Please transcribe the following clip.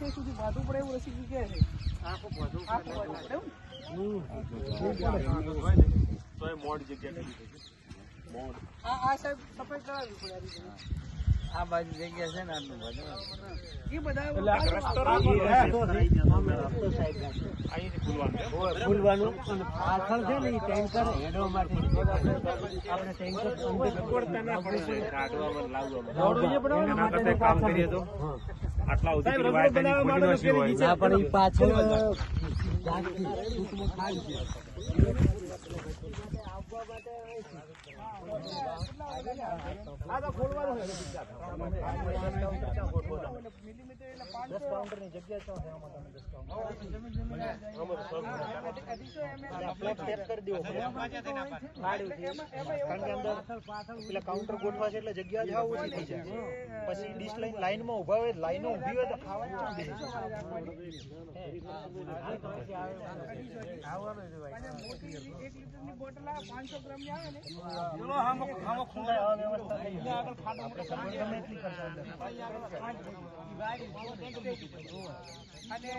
તે સુધી ભાધું પડે એવું રસી કે છે. આખું બધું આખું ભાધું પડે એવું? મોડ જગ્યા કરી મોડ હા આ સાહેબ સફાઈ કરાવવી પડે આ. બાજુ જગ્યા છે ને આટલું બધું. પાછળ છે ને ટેન્કર હેડવા માટે આપણે ટેન્કર કામ કરીએ તો. આટલા પણ પાછળ ખાલી છે. આ તો ખોલવાનું છે મિલીમીટર એટલે પાંચસો જગ્યા તો છે આમાં તમે કાઉન્ટર ગોઠવા છે. એટલે જગ્યા જ ઓછી થઈ જાય. પછી ડીશ લાઈન લાઈનમાં ઊભા હોય લાઈનો ઊભી હોય તો ખાવાનું અને